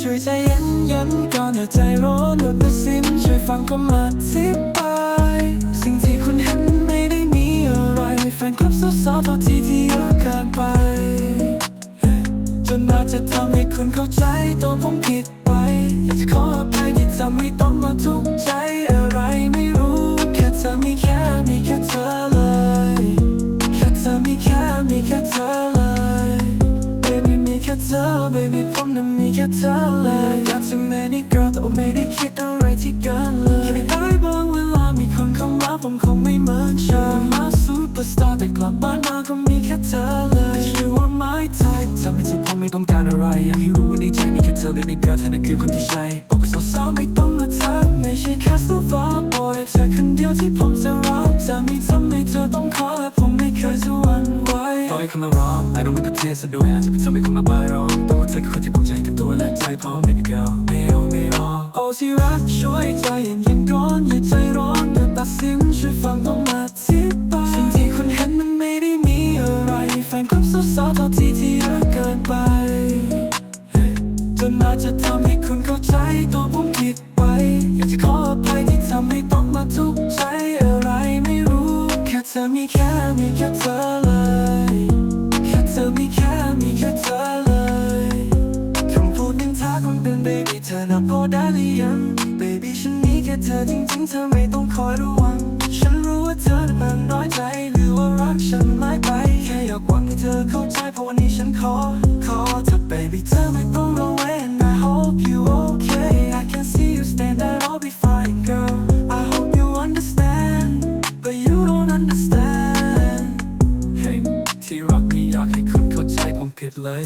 ช่วยใจเย็นเย็นก่อนอย่าใจร้อนหรือตัดสินช่วยฟังคำอธิบายสิ่งที่คุณเห็นไม่ได้มีอะไรแฟนคลับสาวๆเท่าที่ที่เยอะเกินไป จนอาจจะทำให้คุณเข้าใจตัวผมผิดไปอยากจะขออภัยที่ทำให้ต้องมาทุกข์ใจอะไรไม่รู้แค่เธอมีแค่มีแค่เธอ อ baby ผมนั้นมีแค่เธอเลยอยากจะ many girl แต่ว่าไม่ได้คิดอะไรที่เกินเลยแค่ได้บางเวลามีคนเข้ามาผมคงไม่เหมือนเธอมา superstar แต่กลับบ้านมาก็มีแค่เธอเลย You are my type ทำให้ที่ผมไม่ต้องการอะไรอยากให้รู้ว่าในใจมีแค่เธอ baby girl เธอนั้นคือคนที่ใช่บอกกับสาวๆไม่ต้องมาทักไม่ใช่แค่ silver boy เธอคนเดียวที่ผมจะรักจะมีทำให้เธอต้องขอและผมไม่เคยจะหวั่นไหวต่อให้คำว่าร้อง I don't want to taste ซะด้วยอาจจะเป็นทำให้คุณมาบ้าร้องแต่ว่า พร้อม baby girl ไม่เอาไม่รอโอ้ที่รักช่วยใจเย็นเย็นก่อนอย่าใจร้อนอย่าตัดสินช่วยฟังต้องมาทิบายสิ่งที่คุณเห็นมันไม่ได้มีอะไรแฟนคลับสาวๆเท่าที่ที่เยอะเกินไปจนอาจจะทำให้คุณเข้าใจตัวผมผิดไปอยากจะขออภัยที่ทำให้ต้องมาทุกข์ใจอะไรไม่รู้แค่เธอมีแค่มีแค่เธอเลยแค่เธอมีแค่มีแค่เธอ ได้หรือยัง baby ฉันมีแค่เธอจริงๆ เธอไม่ต้องคอยระวัง ฉันรู้ว่าเธอนั้นมันน้อยใจ หรือว่ารักฉันไม่ไป แค่อยากหวังให้เธอเข้าใจเพราะวันนี้ฉันขอ ขอเธอ baby เธอไม่ต้องระวัง เลย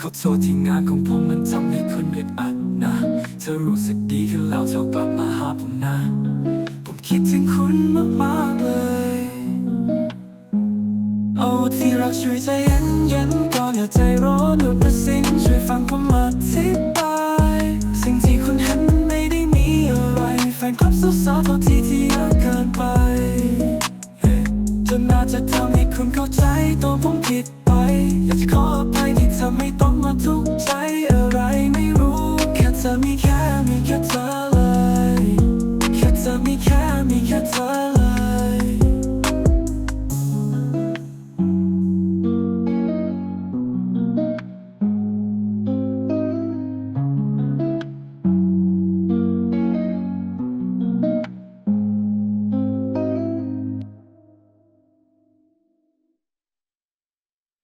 ขอโทษที่งานของผมมันทำให้คุณอึดอัดนะ เธอรู้สึกดีขึ้นแล้วเธอกลับมาหาผมนะ ผมคิดถึงคุณมากๆเลยโอ้ที่รักช่วยใจเย็นเย็นก่อนอย่าใจร้อนหรือตัดสินช่วยฟังผมอธิบายสิ่งที่คุณเห็นมันไม่ได้มีอะไร แฟนคลับสาวๆเท่าที่ที่เยอะเกินไปจนอาจะทำให้คุณเข้าใจตัวผมผิด เธไม่ต้องมาทุ